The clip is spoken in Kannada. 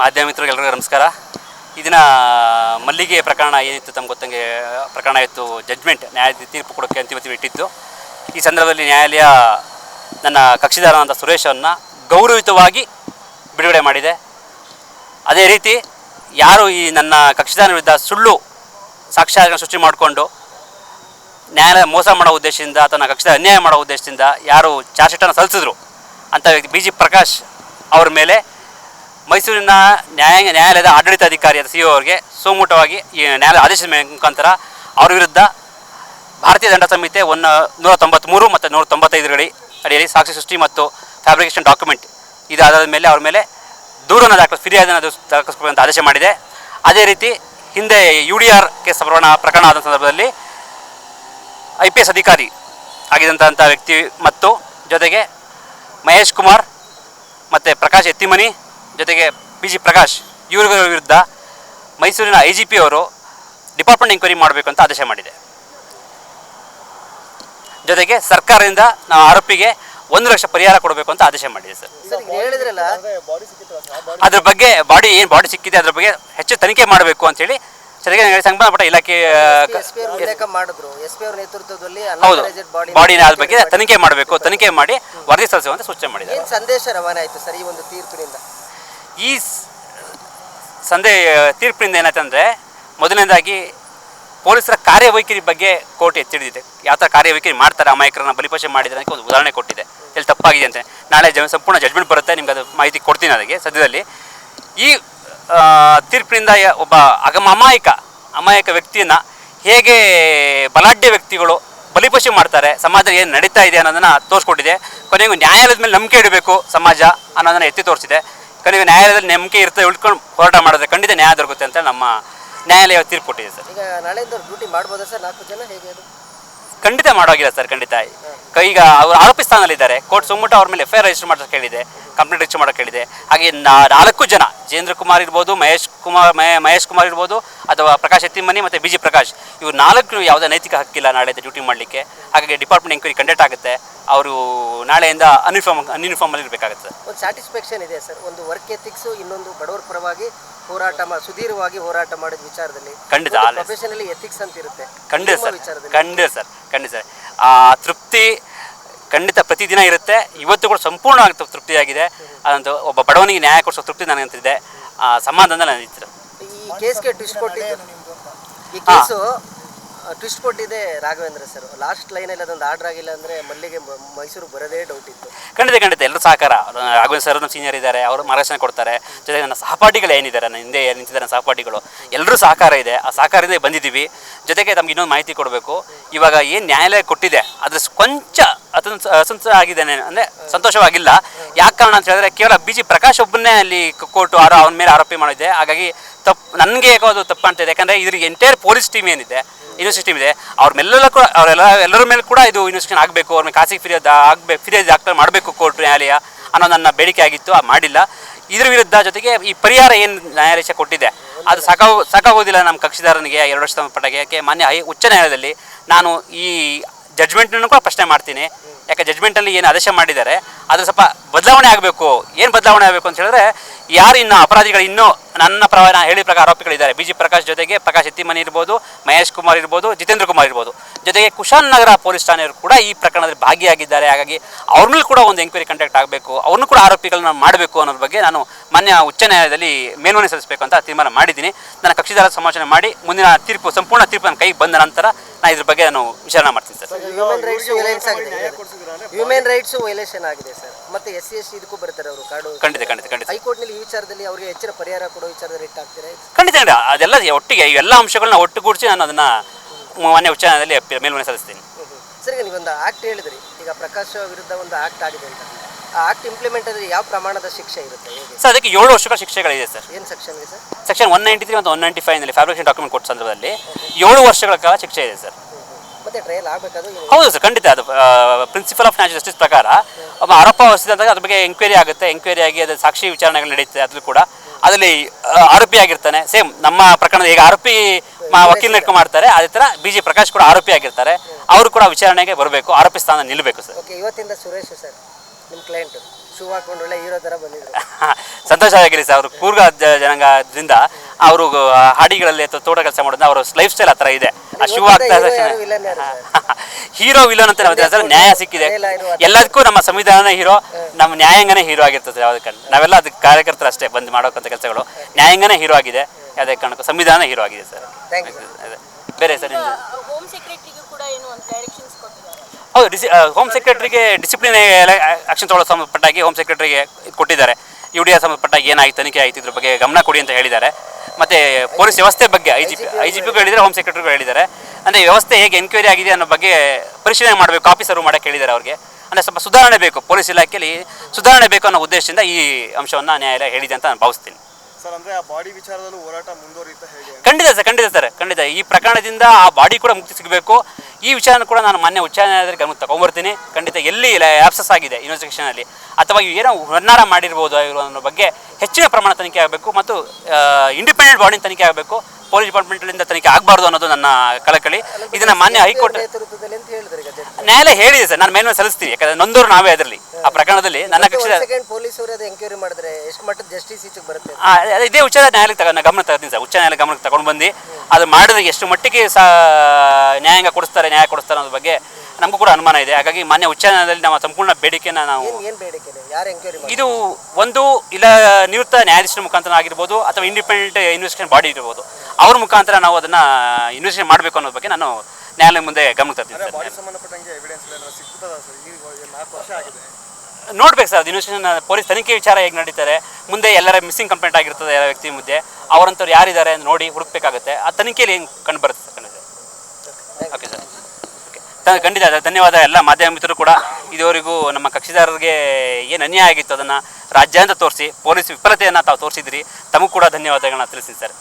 ಮಾಧ್ಯಮ ಮಿತ್ರರಿಗೆಲ್ಲರಿಗೂ ನಮಸ್ಕಾರ. ಇದನ್ನ ಮಲ್ಲಿಗೆ ಪ್ರಕರಣ ಏನಿತ್ತು ತಮ್ಗೆ ಗೊತ್ತಂಗೆ, ಪ್ರಕರಣ ಇತ್ತು ಜಡ್ಜ್ಮೆಂಟ್ ನ್ಯಾಯ ತೀರ್ಪು ಕೊಡೋಕ್ಕೆ ಅಂತಿಮ ತೀರ್ಪು ಇಟ್ಟಿದ್ದು. ಈ ಸಂದರ್ಭದಲ್ಲಿ ನ್ಯಾಯಾಲಯ ನನ್ನ ಕಕ್ಷಿದಾರನಾದ ಸುರೇಶನ್ನು ಗೌರವಯುತವಾಗಿ ಬಿಡುಗಡೆ ಮಾಡಿದೆ. ಅದೇ ರೀತಿ, ಯಾರು ಈ ನನ್ನ ಕಕ್ಷಿದಾರ ವಿರುದ್ಧ ಸುಳ್ಳು ಸಾಕ್ಷ್ಯಾಧಾರ ಸೃಷ್ಟಿ ಮಾಡಿಕೊಂಡು, ನ್ಯಾಯಾಲಯ ಮೋಸ ಮಾಡೋ ಉದ್ದೇಶದಿಂದ ಅಥವಾ ಕಕ್ಷಿದ ಅನ್ಯಾಯ ಮಾಡೋ ಉದ್ದೇಶದಿಂದ ಯಾರು ಚಾರ್ಜ್ ಶೀಟನ್ನು ಸಲ್ಲಿಸಿದ್ರು ಅಂತ ವ್ಯಕ್ತಿ ಬಿ ಜಿ ಪ್ರಕಾಶ್ ಅವ್ರ ಮೇಲೆ ಮೈಸೂರಿನ ನ್ಯಾಯ ನ್ಯಾಯಾಲಯದ ಆಡಳಿತಾಧಿಕಾರಿಯಾದ ಸಿ ಅವರಿಗೆ ಸೋಮುಟವಾಗಿ ಈ ನ್ಯಾಯಾಲಯ ಆದೇಶದ ಮುಖಾಂತರ ಅವರ ವಿರುದ್ಧ ಭಾರತೀಯ ದಂಡ ಸಂಹಿತೆ ಒಂದು ನೂರ ತೊಂಬತ್ತ್ಮೂರು ಮತ್ತು ನೂರ ತೊಂಬತ್ತೈದರಡಿ ಅಡಿಯಲ್ಲಿ ಸಾಕ್ಷಿ ಸೃಷ್ಟಿ ಮತ್ತು ಫ್ಯಾಬ್ರಿಕೇಷನ್ ಡಾಕ್ಯುಮೆಂಟ್ ಇದಾದ ಮೇಲೆ ಅವ್ರ ಮೇಲೆ ದೂರನ್ನು ದಾಖಲು ಫಿರ್ಯಾದನ್ನು ದಾಖಲಿಸಬೇಕಂತ ಆದೇಶ ಮಾಡಿದೆ. ಅದೇ ರೀತಿ ಹಿಂದೆ ಯು ಡಿ ಆರ್ ಕೇಸ್ ಪ್ರಕರಣ ಪ್ರಕರಣ ಆದ ಸಂದರ್ಭದಲ್ಲಿ ಐ ಪಿ ಎಸ್ ಅಧಿಕಾರಿ ಆಗಿದ್ದಂಥ ವ್ಯಕ್ತಿ ಮತ್ತು ಜೊತೆಗೆ ಮಹೇಶ್ ಕುಮಾರ್ ಮತ್ತು ಪ್ರಕಾಶ್ ಎತ್ತಿಮನಿ ಜೊತೆಗೆ ಪಿ ಜಿ ಪ್ರಕಾಶ್ ಇವರುಗಳ ವಿರುದ್ಧ ಮೈಸೂರಿನ ಐ ಜಿ ಪಿ ಅವರು ಡಿಪಾರ್ಟ್ಮೆಂಟ್ ಎಂಕ್ವೈರಿ ಮಾಡಬೇಕು ಅಂತ ಆದೇಶ ಮಾಡಿದೆ. ಜೊತೆಗೆ ಸರ್ಕಾರದಿಂದ ನಾವು ಆರೋಪಿಗೆ ಒಂದು ಲಕ್ಷ ಪರಿಹಾರ ಕೊಡಬೇಕು ಅಂತ ಆದೇಶ ಮಾಡಿದೆ ಸರ್. ಅದ್ರ ಬಗ್ಗೆ ಬಾಡಿ ಏನು ಬಾಡಿ ಸಿಕ್ಕಿದೆ ಅದ್ರ ಬಗ್ಗೆ ಹೆಚ್ಚು ತನಿಖೆ ಮಾಡಬೇಕು ಅಂತೇಳಿ ಜೊತೆಗೆ ಸಂಬಂಧಪಟ್ಟ ಇಲಾಖೆ ಹೌದು. ಬಾಡಿನ ಅದ್ರ ಬಗ್ಗೆ ತನಿಖೆ ಮಾಡಬೇಕು ತನಿಖೆ ಮಾಡಿ ವರದಿ ಸಲ್ಲಿಸುವಂತೆ ಸೂಚನೆ ಮಾಡಿದೆ ಸಂದೇಶ ರವಾನೆ ಆಯ್ತು ಸರ್ ಈ ಒಂದು ತೀರ್ಪಿನಿಂದ? ಈ ಸಂದೇ ತೀರ್ಪಿನಿಂದ ಏನಾಯ್ತಂದರೆ, ಮೊದಲನೇದಾಗಿ ಪೊಲೀಸರ ಕಾರ್ಯವೈಖರಿ ಬಗ್ಗೆ ಕೋರ್ಟ್ ಎತ್ತಿಡಿದಿದೆ ಯಾವ ಥರ ಕಾರ್ಯವೈಖರಿ ಮಾಡ್ತಾರೆ, ಅಮಾಯಕರನ್ನ ಬಲಿಪಶೆ ಮಾಡಿದ್ರೆ ಅದಕ್ಕೆ ಒಂದು ಉದಾಹರಣೆ ಕೊಟ್ಟಿದೆ. ಇಲ್ಲಿ ತಪ್ಪಾಗಿದೆ ಅಂತ. ನಾಳೆ ಜ ಸಂಪೂರ್ಣ ಜಜ್ಮೆಂಟ್ ಬರುತ್ತೆ, ನಿಮ್ಗೆ ಅದು ಮಾಹಿತಿ ಕೊಡ್ತೀನಿ ಅದಕ್ಕೆ ಸದ್ಯದಲ್ಲಿ. ಈ ತೀರ್ಪಿನಿಂದ ಒಬ್ಬ ಅಗಮ ಅಮಾಯಕ ಅಮಾಯಕ ವ್ಯಕ್ತಿಯನ್ನು ಹೇಗೆ ಬಲಾಢ್ಯ ವ್ಯಕ್ತಿಗಳು ಬಲಿಪಶು ಮಾಡ್ತಾರೆ ಸಮಾಜ ಏನು ನಡೀತಾ ಇದೆ ಅನ್ನೋದನ್ನು ತೋರಿಸ್ಕೊಟ್ಟಿದೆ. ಕೊನೆಗೂ ನ್ಯಾಯಾಲಯದ ಮೇಲೆ ನಂಬಿಕೆ ಇಡಬೇಕು ಸಮಾಜ ಅನ್ನೋದನ್ನು ಎತ್ತಿ ತೋರಿಸಿದೆ. ಕೊನೆಗೂ ನ್ಯಾಯಾಲಯದಲ್ಲಿ ನಂಬಿಕೆ ಇರ್ತದೆ, ಉಳ್ಕೊಂಡು ಹೋರಾಟ ಮಾಡಿದ್ರೆ ಖಂಡಿತ ನ್ಯಾಯ ದೊರಕುತ್ತೆ ಅಂತ ನಮ್ಮ ನ್ಯಾಯಾಲಯ ತೀರ್ಪು ಕೊಟ್ಟಿದೆ ಸರ್. ಈಗ ನಾಳೆಯಿಂದ ಡ್ಯೂಟಿ ಮಾಡ್ಬೋದಾ ಸರ್ ನಾಲ್ಕು ಜನ? ಹೇಗೆ ಅದು? ಖಂಡಿತ ಮಾಡೋಗಿಲ್ಲ ಸರ್ ಖಂಡಿತ. ಈಗ ಅವರು ಆರೋಪಿ ಸ್ಥಾನದಲ್ಲಿದ್ದಾರೆ. ಕೋರ್ಟ್ ಸುಮ್ಮಟ ಅವ್ರ ಮೇಲೆ ಎಫ್ ಐ ಆರ್ ರಿಜಿಸ್ಟರ್ ಮಾಡೋಕೆ ಹೇಳಿದೆ ಕಂಪ್ಲೇಂಟ್ ರಿಜಿಸ್ಟರ್ ಮಾಡೋಕೆ ಹೇಳಿದೆ. ಹಾಗೆ ನಾಲ್ಕು ಜನ ಜೇಂದ್ರ ಕುಮಾರ್ ಇರ್ಬೋದು ಮಹೇಶ್ ಕುಮಾರ್ ಮಹೇಶ್ ಕುಮಾರ್ ಇರ್ಬೋದು ಅಥವಾ ಪ್ರಕಾಶ್ ಎತ್ತಿಮನಿ ಮತ್ತು ಬಿ ಜಿ ಪ್ರಕಾಶ್ ಇವ್ರು ನಾಲ್ಕು ಯಾವುದೇ ನೈತಿಕ ಹಕ್ಕಿಲ್ಲ ನಾಳೆ ಡ್ಯೂಟಿ ಮಾಡಲಿಕ್ಕೆ. ಹಾಗಾಗಿ ಡಿಪಾರ್ಟ್ಮೆಂಟ್ ಎಂಕ್ವೈರಿ ಕಂಡಕ್ಟ್ ಆಗುತ್ತೆ. ಅವರು ನಾಳೆಯಿಂದ ಅನ್ಯೂಫಾರ್ಮ್ ಅನ್ಯೂನಿಫಾರ್ಮಲ್ಲಿ ಇರಬೇಕಾಗುತ್ತೆ. ಒಂದು ಸ್ಯಾಟಿಸ್ಫ್ಯಾಕ್ಷನ್ ಇದೆ ಸರ್. ಒಂದು ವರ್ಕ್ ಎಥಿಕ್ಸ್ ಇನ್ನೊಂದು ಬಡವರ ಪರವಾಗಿ ಹೋರಾಟ ಸುದೀರ್ಘವಾಗಿ ಹೋರಾಟ ಮಾಡಿದ ವಿಚಾರದಲ್ಲಿ. ಖಂಡಿತ, ಎಥಿಕ್ಸ್ ಅಂತ ಇರುತ್ತೆ. ಖಂಡಿತ ಸರ್ ಖಂಡಿತ ಸರ್. ಖಂಡಿತ. ಸರ್ ಆ ತೃಪ್ತಿ ಖಂಡಿತ ಪ್ರತಿದಿನ ಇರುತ್ತೆ. ಇವತ್ತು ಕೂಡ ಸಂಪೂರ್ಣವಾಗಿ ತೃಪ್ತಿಯಾಗಿದೆ. ಅದಂತೂ ಒಬ್ಬ ಬಡವನಿಗೆ ನ್ಯಾಯ ಕೊಡಿಸೋ ತೃಪ್ತಿ ನನಗಂತಿದೆ ಆ ಸಮಾಧಾನದಲ್ಲಿ ನನಗೆ ಇತ್ತು ಈ ಕೇಸ್ಗೆ ಟ್ವಿಸ್ಟ್ ಕೊಟ್ಟಿದ್ದು. ಈ ಕೇಸು ಟ್ವಿಸ್ಟ್ ಕೊಟ್ಟಿದೆ ರಾಘವೇಂದ್ರ ಸರ್ ಲಾಸ್ಟ್ ಲೈನಲ್ಲಿ ಅದೊಂದು ಆರ್ಡರ್ ಆಗಿಲ್ಲ ಅಂದ್ರೆ ಮಲ್ಲಿಗೆ ಮೈಸೂರು ಬರದೇ ಡೌಟ್ ಇತ್ತು. ಖಂಡಿತ ಖಂಡಿತ. ಎಲ್ಲರೂ ಸಹಕಾರ. ರಾಘವೇಂದ್ರ ಸರ್ ನಮ್ಮ ಸೀನಿಯರ್ ಇದ್ದಾರೆ. ಅವರು ಮಾರ್ಗದರ್ಶನ ಕೊಡ್ತಾರೆ. ಜೊತೆಗೆ ನನ್ನ ಸಹಪಾಠಿಗಳು ಏನಿದ್ದಾರೆ, ನನ್ನ ಹಿಂದೆ ನಿಂತಿದ್ದಾರೆ ನನ್ನ ಸಹಪಾಠಿಗಳು. ಎಲ್ಲರೂ ಸಹಕಾರ ಇದೆ. ಆ ಸಹಕಾರದಿಂದ ಬಂದಿದ್ದೀವಿ. ಜೊತೆಗೆ ನಮ್ಗೆ ಇನ್ನೊಂದು ಮಾಹಿತಿ ಕೊಡಬೇಕು. ಇವಾಗ ಏನು ನ್ಯಾಯಾಲಯ ಕೊಟ್ಟಿದೆ, ಅದ್ರ ಕೊಂಚ ಅದನ್ನು ಅಸಂತ ಆಗಿದ್ದೇನೆ ಅಂದರೆ ಸಂತೋಷವಾಗಿಲ್ಲ. ಯಾಕೆ ಕಾರಣ ಅಂತ ಹೇಳಿದ್ರೆ ಕೇವಲ ಬಿ ಜಿ ಪ್ರಕಾಶ್ ಒಬ್ಬನೇ ಅಲ್ಲಿ ಕೋರ್ಟು ಆರೋ, ಅವನ ಮೇಲೆ ಆರೋಪಿ ಮಾಡಿದೆ ಹಾಗಾಗಿ ತಪ್ಪು, ನನಗೆ ಯಾಕೋ ಅದು ತಪ್ಪು ಅಂತಿದೆ ಯಾಕಂದರೆ ಇದ್ರ ಎಂಟೈರ್ ಪೊಲೀಸ್ ಟೀಮ್ ಏನಿದೆ ಯೂನಿವರ್ಸಿಟಿ ಟೀಮ್ ಇದೆ. ಅವ್ರ ಮೇಲೆಲ್ಲ ಕೂಡ ಅವರೆಲ್ಲ ಎಲ್ಲರ ಮೇಲೆ ಕೂಡ ಇದು ಇನ್ವೆಸ್ಟಿಗೇಷನ್ ಆಗಬೇಕು ಅವ್ರ ಮೇಲೆ ಖಾಸಗಿ ಫಿರ್ಯಾದ ಆಗಬೇಕು, ಫಿರ್ಯಾದಿ ದಾಖಲೆ ಮಾಡಬೇಕು ಕೋರ್ಟ್ ನ್ಯಾಯಾಲಯ ಅನ್ನೋ ನನ್ನ ಬೇಡಿಕೆ ಆಗಿತ್ತು ಅದು ಮಾಡಿಲ್ಲ. ಇದ್ರ ವಿರುದ್ಧ ಜೊತೆಗೆ ಈ ಪರಿಹಾರ ಏನು ನ್ಯಾಯಾಲಯ ಕೊಟ್ಟಿದೆ, ಅದು ಸಾಕಾಗೋ ಸಾಕಾಗೋದಿಲ್ಲ ನಮ್ಮ ಕಕ್ಷಿದಾರನಿಗೆ, ಎರಡು ವರ್ಷ ಪಟ್ಟಾಗೆ ಯಾಕೆ ಮಾನ್ಯ ಹೈ, ಉಚ್ಚ ನ್ಯಾಯಾಲಯದಲ್ಲಿ ನಾನು ಈ ಜಡ್ಜ್ಮೆಂಟನ್ನು ಕೂಡ ಪ್ರಶ್ನೆ ಮಾಡ್ತೀನಿ. ಯಾಕೆ ಜಡ್ಜ್ಮೆಂಟಲ್ಲಿ ಏನು ಆದೇಶ ಮಾಡಿದ್ದಾರೆ ಅದು ಸ್ವಲ್ಪ ಬದಲಾವಣೆ ಆಗಬೇಕು, ಏನು ಬದಲಾವಣೆ ಆಗಬೇಕು ಅಂತ ಹೇಳಿದ್ರೆ, ಯಾರು ಇನ್ನೂ ಅಪರಾಧಿಗಳು ಇನ್ನೂ ನನ್ನ ಪ್ರವ ನಾನು ಹೇಳಿದ ಪ್ರಕಾರ ಆರೋಪಿಗಳಿದ್ದಾರೆ. ಬಿ ಜಿ ಪ್ರಕಾಶ್ ಜೊತೆಗೆ ಪ್ರಕಾಶ್ ಎತ್ತಿಮನಿ ಇರ್ಬೋದು ಮಹೇಶ್ ಕುಮಾರ್ ಇರ್ಬೋದು ಜಿತೇಂದ್ರ ಕುಮಾರ್ ಇರ್ಬೋದು. ಜೊತೆಗೆ ಕುಶಾನ್ ನಗರ ಪೊಲೀಸ್ ಠಾಣೆಯವರು ಕೂಡ ಈ ಪ್ರಕರಣದಲ್ಲಿ ಭಾಗಿಯಾಗಿದ್ದಾರೆ. ಹಾಗಾಗಿ ಅವ್ರನ್ನೂ ಮೇಲೆ ಕೂಡ ಒಂದು ಎಂಕ್ವೈರಿ ಕಂಡಕ್ಟ್ ಆಗಬೇಕು. ಅವ್ರನ್ನೂ ಕೂಡ ಆರೋಪಿಗಳನ್ನ ಮಾಡಬೇಕು ಅನ್ನೋದ್ರ ಬಗ್ಗೆ ನಾನು ಮಾನ್ಯ ಉಚ್ಚ ನ್ಯಾಯಾಲಯದಲ್ಲಿ ಮೇಲ್ಮನವಿ ಸಲ್ಲಿಸಬೇಕು ಅಂತ ತೀರ್ಮಾನ ಮಾಡಿದ್ದೀನಿ. ನನ್ನ ಕಕ್ಷಿದಾರ ಸಮಾಲೋಚನೆ ಮಾಡಿ ಮುಂದಿನ ತೀರ್ಪು ಸಂಪೂರ್ಣ ತೀರ್ಪು ನನ್ನ ಕೈಗೆ ಬಂದ ನಂತರ ನಾನು ಇದ್ರ ಬಗ್ಗೆ ನಾನು ವಿಚಾರಣೆ ಮಾಡ್ತೀನಿ ಸರ್. ಹ್ಯೂಮನ್ ರೈಟ್ಸ್ ವೈಲೇಷನ್ ಆಗಿದೆ ಹ್ಯೂಮನ್ ರೈಟ್ಸ್ ವೈಲೇಷನ್ ಆಗಿದೆ ಸರ್. ಮತ್ತೆ ಎಸ್ ಸಿ ಎಸ್ ಇದಕ್ಕೂ ಬರ್ತಾರೆ ಅವರು ಕಾಡು ಖಂಡಿತ ಖಂಡಿತ ಖಂಡಿತ. ಹೈಕೋರ್ಟ್ನಲ್ಲಿ ಈ ವಿಚಾರದಲ್ಲಿ ಅವರಿಗೆ ಹೆಚ್ಚಿನ ಪರಿಹಾರ ಕೊಡೋ ವಿಚಾರದಲ್ಲಿ ಖಂಡಿತ ಖಂಡಿತ. ಅದೆಲ್ಲ ಒಟ್ಟಿಗೆ ಇವೆಲ್ಲ ಅಂಶಗಳನ್ನ ಒಟ್ಟುಗೂಡಿಸಿ ನಾನು ಅದನ್ನ ಮಾನ್ಯ ಉಚ್ಚ ಮೇಲ್ಮನೆ ಸಲ್ಲಿಸ್ತೀನಿ. ಸರಿ ಈಗ ನೀವೊಂದು ಆಕ್ಟ್ ಹೇಳಿದ್ರಿ. ಈಗ ಪ್ರಕಾಶ್ ವಿರುದ್ಧ ಒಂದು ಆಕ್ಟ್ ಆಗಿದೆ ಅಂತ. ಆ ಆಕ್ಟ್ ಇಂಪ್ಲಿಮೆಂಟ್ ಆದರೆ ಯಾವ ಪ್ರಮಾಣದ ಶಿಕ್ಷೆ ಇರುತ್ತೆ? ಹೇಗೆ? ಸರ್ ಅದಕ್ಕೆ ಏಳು ವರ್ಷಗಳ ಶಿಕ್ಷೆಗಳಿದೆ ಸರ್. ಏನು ಸೆಕ್ಷನ್ಗೆ sir? Section one ninety three ಮತ್ತು ಒನ್ ನೈಂಟಿ ಫೈವ್ನಲ್ಲಿ ಫ್ಯಾಬ್ರಿಕೇಷನ್ ಡಾಕ್ಯುಮೆಂಟ್ ಕೊಟ್ಟ ಸಂದರ್ಭದಲ್ಲಿ ಏಳು ವರ್ಷಗಳ ಕಾಲ ಶಿಕ್ಷೆ ಇದೆ ಸರ್. ಹೌದು ಸರ್ ಖಂಡಿತ ಅದು ಪ್ರಿನ್ಸಿಪಲ್ ಆಫ್ ನ್ಯಾಚುರಲ್ ಜಸ್ಟಿಸ್ ಪ್ರಕಾರ ಒಬ್ಬ ಆರೋಪ ವಹಿಸಿದ ಅದ್ರ ಬಗ್ಗೆ ಎಂಕ್ವೈರಿ ಆಗುತ್ತೆ. ಎಂಕ್ವೈರಿ ಆಗಿ ಅದು ಸಾಕ್ಷಿ ವಿಚಾರಣೆಗಳು ನಡೆಯುತ್ತೆ ಅದ್ರಲ್ಲಿ ಕೂಡ. ಅದರಲ್ಲಿ ಆರೋಪಿ ಆಗಿರ್ತಾನೆ. ಸೇಮ್ ನಮ್ಮ ಪ್ರಕರಣದ ಈಗ ಆರೋಪಿ ವಕೀಲ ಇಟ್ಕೊಂಡು ಮಾಡ್ತಾರೆ. ಅದೇ ಥರ ಬಿ ಜಿ ಪ್ರಕಾಶ್ ಕೂಡ ಆರೋಪಿ ಆಗಿರ್ತಾರೆ. ಅವರು ಕೂಡ ವಿಚಾರಣೆಗೆ ಬರಬೇಕು ಆರೋಪಿ ಸ್ಥಾನ ನಿಲ್ಲಬೇಕು ಸರ್. ಇವತ್ತಿಂದ ಸುರೇಶ್ ಸರ್ ನಿಮ್ಮ ಕ್ಲೈಂಟ್ ಶೂ ಹಾಕೊಂಡು ಒಳ್ಳೆ ಹೀರೋ ಥರ ಬಂದಿದ್ರು. ಸಂತೋಷವಾಗಿರಿ ಸರ್ ಅವರು ಕೂರ್ಗ ಜನಾಂಗದಿಂದ ಅವರು ಹಾಡಿಗಳಲ್ಲಿ ಅಥವಾ ತೋಟ ಕೆಲಸ ಮಾಡೋದು ಅವರ ಲೈಫ್ ಸ್ಟೈಲ್ ಆ ಥರ ಇದೆ. ಆ ಶೂ ಆಗ್ತಾ ಹೀರೋ ವಿಲನ್ ಅಂತ ನಾವು ಸರ್ ನ್ಯಾಯ ಸಿಕ್ಕಿದೆ. ಎಲ್ಲದಕ್ಕೂ ನಮ್ಮ ಸಂವಿಧಾನನೇ ಹೀರೋ ನಮ್ಮ ನ್ಯಾಯಾಂಗನೇ ಹೀರೋ ಆಗಿರ್ತದೆ ಯಾವುದೇ ಕಾರಣ ನಾವೆಲ್ಲ ಅದಕ್ಕೆ ಕಾರ್ಯಕರ್ತರು ಅಷ್ಟೇ ಬಂದು ಮಾಡೋಕ್ಕಂಥ ಕೆಲಸಗಳು. ನ್ಯಾಯಾಂಗನೇ ಹೀರೋ ಆಗಿದೆ. ಯಾವುದೇ ಕಾರಣಕ್ಕೂ ಸಂವಿಧಾನ ಹೀರೋ ಆಗಿದೆ ಸರ್. ಥ್ಯಾಂಕ್ ಯು ಬೇರೆ ಸರ್ ನಿಮ್ದು? ಸೆಕ್ರೆಟರಿಗೂ ಕೂಡ ಏನು ಒಂದು ಡೈರೆಕ್ಷನ್ಸ್ ಕೊಟ್ಟಿದ್ದಾರೆ? ಹೌದು ಡಿಸಿ ಹೋಮ್ ಸೆಕ್ರೆಟರಿಗೆ ಡಿಸಿಪ್ಲಿನ್ ಆಕ್ಷನ್ ತೊಗೊಳ್ಳೋ ಸಂಬಂಧಪಟ್ಟಾಗಿ ಹೋಮ್ ಸೆಕ್ರೆಟರಿಗೆ ಕೊಟ್ಟಿದ್ದಾರೆ. ಯು ಡಿ ಆರ್ ಸಂಬಂಧಪಟ್ಟಾಗಿ ಏನಾಯ್ತು ತನಿಖೆ ಆಯ್ತು ಇದ್ರ ಬಗ್ಗೆ ಗಮನ ಕೊಡಿ ಅಂತ ಹೇಳಿದ್ದಾರೆ. ಮತ್ತೆ ಪೊಲೀಸ್ ವ್ಯವಸ್ಥೆ ಬಗ್ಗೆ I G P I G ಪಿಗಳು ಹೇಳಿದ್ದಾರೆ ಹೋಮ್ ಸೆಕ್ರೆಟರಿಗೂ ಹೇಳಿದ್ದಾರೆ. ಅಂದರೆ ವ್ಯವಸ್ಥೆ ಹೇಗೆ ಎನ್ಕ್ವೈರಿ ಆಗಿದೆ ಅನ್ನೋ ಬಗ್ಗೆ ಪರಿಶೀಲನೆ ಮಾಡಬೇಕು ಆಫೀಸರು ಮಾಡಕ್ಕೆ ಹೇಳಿದ್ದಾರೆ ಅವ್ರಿಗೆ. ಅಂದರೆ ಸ್ವಲ್ಪ ಸುಧಾರಣೆ ಬೇಕು ಪೊಲೀಸ್ ಇಲಾಖೆಯಲ್ಲಿ ಸುಧಾರಣೆ ಬೇಕು ಅನ್ನೋ ಉದ್ದೇಶದಿಂದ ಈ ಅಂಶವನ್ನು ನ್ಯಾಯಾಲಯ ಹೇಳಿದೆ ಅಂತ ನಾನು ಭಾವಿಸ್ತೀನಿ. ಸರ್ ಅಂದ್ರೆ ಆ ಬಾಡಿ ವಿಚಾರದಲ್ಲೂ ಹೋರಾಟ ಮುಂದುವರಿಯುತ್ತಾ ಹೇಗೆ? ಖಂಡಿತ ಸರ್ ಖಂಡಿತ ಸರ್ ಖಂಡಿತ. ಈ ಪ್ರಕರಣದಿಂದ ಆ ಬಾಡಿ ಕೂಡ ಮುಕ್ತಿ ಸಿಗಬೇಕು. ಈ ವಿಚಾರನ ಕೂಡ ನಾನು ಮಾನ್ಯ ಉಚ್ಚ ನ್ಯಾಯಾಲಯದ ಗಮನಕ್ಕೆ ತಗೊಂಡ್ಬರ್ತೀನಿ ಖಂಡಿತ ಎಲ್ಲಿ ಆಪ್ಸಸ್ ಆಗಿದೆ ಇನ್ವೆಸ್ಟಿಗೇಷನಲ್ಲಿ ಅಥವಾ ಏನೋ ಹೊನ್ನಾರ ಮಾಡಿರ್ಬೋದು ಅನ್ನೋ ಬಗ್ಗೆ ಹೆಚ್ಚಿನ ಪ್ರಮಾಣ ತನಿಖೆ ಆಗಬೇಕು ಮತ್ತು ಇಂಡಿಪೆಂಡೆಂಟ್ ಬಾಡಿ ತನಿಖೆ ಆಗಬೇಕು. ಪೊಲೀಸ್ ಡಿಪಾರ್ಟ್ಮೆಂಟ್ಲಿಂದ ತನಿಖೆ ಆಗಬಾರ್ದು ಅನ್ನೋದು ನನ್ನ ಕಳಕಳಿ. ಇದನ್ನ ಮಾನ್ಯ ಹೈಕೋರ್ಟ್ ನ್ಯಾಯಾಲಯ ಹೇಳಿದೆ ಸರ್ ನಾನು ಮೇಲ್ಮೇಲೆ ಸಲ್ಲಿಸ್ತೀನಿ. ಯಾಕಂದ್ರೆ ನೊಂದವರು ನಾವೇ ಅದರಲ್ಲಿ. ಆ ಪ್ರಕರಣದಲ್ಲಿ ನನ್ನ ಕಕ್ಷದ ಪೊಲೀಸರು ಅದು ಎಂಕ್ವೈರಿ ಮಾಡಿದ್ರೆ ಎಷ್ಟು ಮಟ್ಟದ ಜಸ್ಟಿಸ್ ಈಚೆಗೆ ಬರುತ್ತೆ ಆ, ಅದೇ- ಇದೇ ಉಚ್ಚ ನ್ಯಾಯಾಲಯ ತಗೊಂಡು ಗಮನ ತರ್ತೀನಿ ಸರ್. ಉಚ್ಚ ನ್ಯಾಯಾಲಯ ಗಮನಕ್ಕೆ ತಗೊಂಡು ಬಂದು ಅದು ಮಾಡಿದ್ರೆ ಎಷ್ಟು ಮಟ್ಟಿಗೆ ಸಹ ನ್ಯಾಯಾಂಗ ಕೊಡಿಸ್ತಾರೆ ನ್ಯಾಯ ಕೊಡಿಸ್ತಾರೆ ಅನ್ನೋದ್ರ ಬಗ್ಗೆ ನಮಗೂ ಕೂಡ ಅನುಮಾನ ಇದೆ. ಹಾಗಾಗಿ ಮಾನ್ಯ ಉಚ್ಚ ನ್ಯಾಯಾಲಯದಲ್ಲಿ ನಮ್ಮ ಸಂಪೂರ್ಣ ಬೇಡಿಕೆನ ನಾವು ಏನ್ ಏನ್ ಬೇಡಿಕೆ ಯಾರು ಎಂಕ್ವೈರಿ ಮಾಡಿ ಇದು ಒಂದು ಇಲ್ಲ ನಿವೃತ್ತ ನ್ಯಾಯಾಧೀಶರ ಮುಖಾಂತರ ಆಗಿರ್ಬೋದು ಅಥವಾ ಇಂಡಿಪೆಂಡೆಂಟ್ ಇನ್ವೆಸ್ಟಿಗೇಷನ್ ಬಾಡಿ ಇರ್ಬೋದು. ಅವ್ರ ಮುಖಾಂತರ ನಾವು ಅದನ್ನ ಇನ್ವೆಸ್ಟಿಗೇಷನ್ ಮಾಡಬೇಕು ಅನ್ನೋದ್ರ ಬಗ್ಗೆ ನಾನು ನ್ಯಾಯಾಲಯ ಮುಂದೆ ಗಮನ ತರ್ತೀನಿ ಸರ್. ಬಾಡಿ ಸಂಬಂಧಪಟ್ಟಂಗೆ ಎವಿಡೆನ್ಸ್ ಏನಾದ್ರು ಸಿಗ್ತದ ಸರ್? ಈಗ ನಾಲ್ಕು ವರ್ಷ ಆಗಿದೆ. ನೋಡ್ಬೇಕು ಸರ್ ಅದು ಇನ್ವೆಸ್ಟಿಗೇಷನ್ ಪೊಲೀಸ್ ತನಿಖೆ ವಿಚಾರ ಹೇಗೆ ನಡೀತಾರೆ, ಮುಂದೆ ಎಲ್ಲರ ಮಿಸ್ಸಿಂಗ್ ಕಂಪ್ಲೇಂಟ್ ಆಗಿರ್ತದೆ ವ್ಯಕ್ತಿ ಮುದ್ದೆ ಅವರಂತವ್ರು ಯಾರಿದ್ದಾರೆ ಅಂತ ನೋಡಿ ಹುಡುಕ್ಬೇಕಾಗುತ್ತೆ. ಆ ತನಿಖೆಯಲ್ಲಿ ಹೆಂಗೆ ಕಂಡು ಬರುತ್ತೆ ಸರ್ ಓಕೆ ಸರ್? ಖಂಡಿತ ಧನ್ಯವಾದ ಎಲ್ಲ ಮಾಧ್ಯಮ ಮಿತ್ರರು ಕೂಡ. ಇದುವರೆಗೂ ನಮ್ಮ ಕಕ್ಷಿದಾರರಿಗೆ ಏನು ಅನ್ಯಾಯ ಆಗಿತ್ತು ಅದನ್ನು ರಾಜ್ಯಾಂತ ತೋರಿಸಿ, ಪೊಲೀಸ್ ವಿಫಲತೆಯನ್ನು ತಾವು ತೋರಿಸಿದ್ರಿ. ತಮಗೂ ಕೂಡ ಧನ್ಯವಾದಗಳನ್ನ ತಿಳಿಸ್ತೀನಿ ಸರ್.